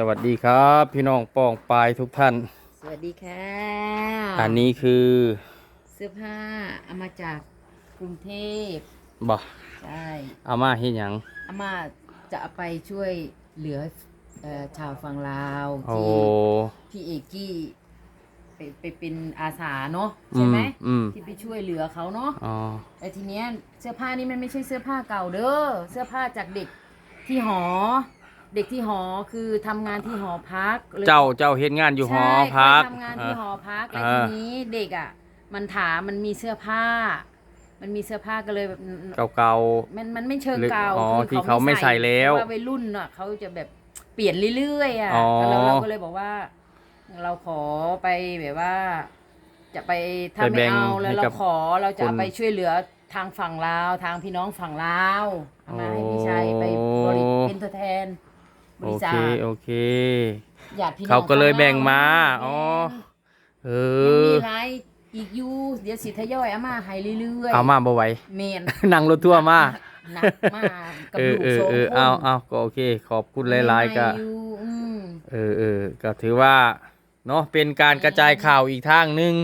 สวัสดีครับ พี่น้องปองปายทุกท่าน สวัสดีค่ะอันนี้คือเสื้อผ้าเอามาจากกรุงเทพบ่ใช่อามาเฮ็ดหยังเอามาจะเอาไปช่วยเหลือเอ่อชาวฝั่งลาวโอ้ที่พี่เอกกี้ไปไปเป็นอาสาเนาะอืใช่มไหมอืมที่ไปช่วยเหลือเขาเนาะ อ๋อแต่ทีเนี้ยเสื้อผ้านี่มันไม่ใช่เสื้อผ้าเก่าเด้อเสื้อผ้าจากเด็กที่หอ เด็กที่หอคือทำงานที่หอพักลย เจ้าเจ้าเฮ็ดงานอยู่หอใช่พักเคยทำงานที่หอพักเอแล้วอทีนี้เด็กอะ มันถามมันมีเสื้อผ้า มันมีเสื้อผ้าก็เลยแบบเก่าเก่า มันมันไม่เชิงหรือเก่าอ๋อคือที่เขาไม่ใส่แล้วเพราะว่าวัยรุ่นอะเขาจะแบบเปลี่ยนเรื่อยๆอะอ๋อ แล้วเราก็เลยบอกว่า เราขอไปแบบว่า จะไปถ้าไปแบ่ไม่งเอาแล้วให้เรากับขอเราจะคนไปช่วยเหลือทางฝั่งลาวทางพี่น้องฝั่งลาวเอามาให้โอ้พี่ชัยไปบริเป็นตัวแทน บโอริเคจาคโอเค ญาติพี่น้องเขาก็เลยแบ่งมาฝั่งลวอ๋อ เอยังอ มีหลายอีกอยู่เดี๋ยวสิทยอยเอามาให้เรื่อยๆเอามาบ่ไหวเมนนั่งรถทั่วร์มา หนักมากกับเออลูกเออสองเออคนเอาเอาก็โอเค ขอบคุณหลาย ๆ ก็มีอยู่อืม เออเออก็ถือว่าเนาะเป็นการกระจายข่าวอีกทางหนึ่ง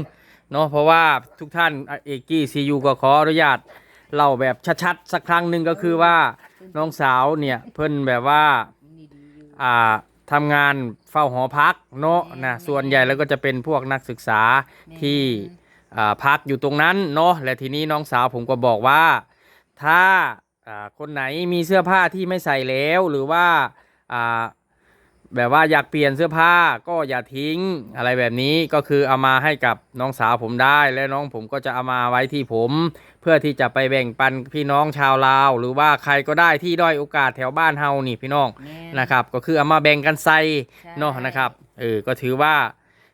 เนาะเพราะว่าทุกท่านเอกกี้ซียูก็ขออนุญาตเล่าแบบชัดๆสักครั้งหนึ่งก็คือว่าน้องสาวเนี่ยเพิ่นแบบว่านี่ดี อยู่อ่าทำงานเฝ้าหอพักเนาะนะส่วนใหญ่แล้วก็จะเป็นพวกนักศึกษาที่อ่าพักอยู่ตรงนั้นเนาะและทีนี้น้องสาวผมก็บอกว่า ถ้าอ่าคนไหนมีเสื้อผ้าที่ไม่ใส่แล้วหรือว่าอ่า แบบว่าอยากเปลี่ยนเสื้อผ้าก็อย่าทิ้งอะไรแบบนี้ก็คือเอามาให้กับน้องสาวผมได้ และน้องผมก็จะเอามาไว้ที่ผม เพื่อที่จะไปแบ่งปันพี่น้องชาวลาว หรือว่าใครก็ได้ที่ด้อยโอกาสแถวบ้านเฮานี่พี่น้องนะครับ ก็คือเอามาแบ่งกันใส่เนาะนะครับเออก็ถือว่า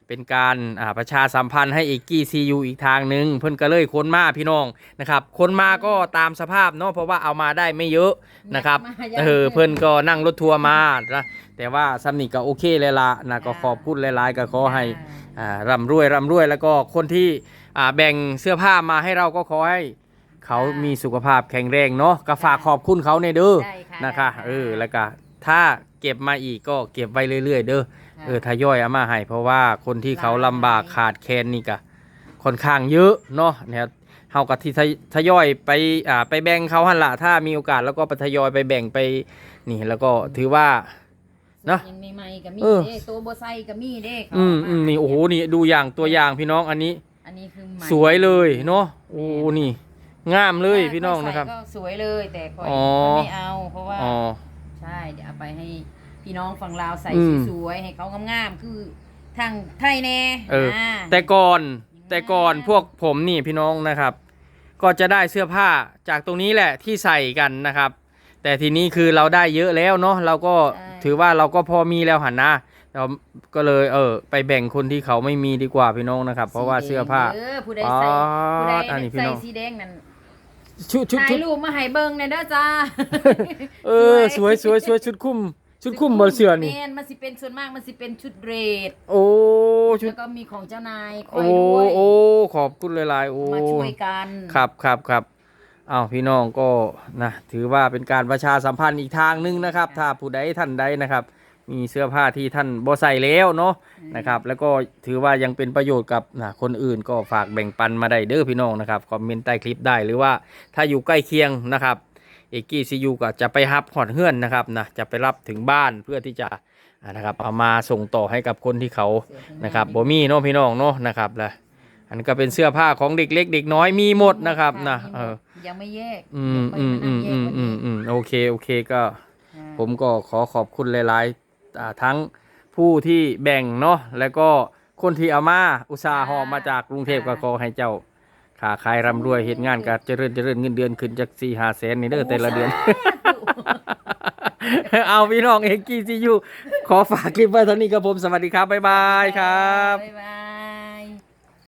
เป็นการอ่าประชาสัมพันธ์ให้อีกกี้ซียูอีกทางหนึ่งเพิ่นก็เลยค้นมาพี่น้องนะครับค้นมาก็ตามสภาพเนาะเพราะว่าเอามาได้ไม่เยอะนะครับมายังเออเพิ่นก็นั่งรถทัวร์มานะแต่ว่าซัมนี่ก็โอเคเลยละนะก็ขอบคุณหลายๆ ก็ขอให้อ่าร่ำรวยร่ำรวยแล้วก็คนที่อ่าแบ่งเสื้อผ้ามาให้เราก็ขอให้เขามีสุขภาพแข็งแรงเนาะก็ฝากขอบคุณเขาในเด้อได้ค่ะนะคะเออแล้วก็ถ้าเก็บมาอีกก็เก็บไว้เรื่อย ๆ เด้อ เออทยอยเอามาให้เพราะว่าคนที่เขาลำบากขาดแคลนนี่ก็ค่อนข้างเยอะเนาะเนี่ยเฮากับที่ทยทยอยไปอ่าไปแบ่งเขาหันละถ้ามีโอกาสแล้วก็ไปทยอยไปแบ่งไปนี่แล้วก็ถือว่า เนอะยังใหม่ๆก็มีเออ เด้ตัวโบไซก็มีเด้เขาอืมเาาอืมนี่โอ้โหนี่ดูอย่างตัวอย่างพี่น้องอันนี้ อันนี้คือใหม่สวยเลยเนาะโอ้นี่งามเลยพี่น้องนะครับใส่ก็สวยเลยแต่คอยอ๋อ ไม่เอาเพราะว่า อ๋อ ใช่เดี๋ยวเอาไปให้ พี่น้องฝั่งลาวใส่อืม สวยๆให้เขางามๆคือทางไทยแน่เออา แต่ก่อนแต่ก่อนพวกผมนี่พี่น้องนะครับ ก็จะได้เสื้อผ้าจากตรงนี้แหละที่ใส่กันนะครับ แต่ทีนี้คือเราได้เยอะแล้วเนาะเราก็ถือว่าเราก็พอมีแล้วหันนะเราก็เลยเออ ไปแบ่งคนที่เขาไม่มีดีกว่าพี่น้องนะครับ เพราะว่าเสื้อผ้าเออผู้ใดใส่อ๋อผู้ใดอันนี้พี่ใส่น้อง สีแดงนั่นชุดชุดถ่าชุยดรูปมาให้เบิ่งในอยเด้อจ้า เออสวยสวยสวยชุดคุ้ม ชุดคุ้มบนเสื้อนี่ แม่นมันสิเป็นส่วนมากมันสิเป็นชุดเรดโอ้ชุด แล้วก็มีของเจ้านายคอโอ้ยด้วยโอ้ขอบคุณหลายๆโอ้มาช่วยกันครับครับครับอ้าวพี่น้องก็นะถือว่าเป็นการประชาสัมพันธ์อีกทางหนึงนะครับ ถ้าผู้ใดท่านใดนะครับ มีเสื้อผ้าที่ท่านบ่ใส่แล้วเนาะนะครับ แล้วก็ถือว่ายังเป็นประโยชน์กับนะคนอื่นก็ฝากแบ่งปันมาได้เด้อพี่น้องนะครับคอมเมนต์ใต้คลิปได้หรือว่าถ้าอยู่ใกล้เคียงนะครับ เอกกี้ซียูก็จะไปรับหอดเฮือนนะครับนะจะไปรับถึงบ้านเพื่อที่จะอ่านะครับเอามาส่งต่อให้กับคนที่เขานะครับบ่มีเนาะพี่น้องเนาะนะครับและอันนก็เป็นเสื้อผ้าของเด็กเล็กเด็กน้อยมีหมดนะครับนะเออยังไม่แยกอืมอืมอืมอืมอืมอืมโอเคโอเคก็อ่าผมก็ขอขอบคุณหลายๆอ่าทั้งผู้ที่แบ่งเนาะแล้วก็คนที่เอามาอุตสาห์หอบมาจากกรุงเทพก็ขอให้เจ้า ขาขายร่ำรวยเหตุงานก็เจริญเจริญเงินเดือนขึ้นจากสี่ห้าแสนนี่เด้อแต่ละเดือน เอาพี่น้องเอกกี้ซียูขอฝากคลิปไว้เท่านี้ครับผมสวัสดีครับ บ๊ายบายครับ บ๊ายบาย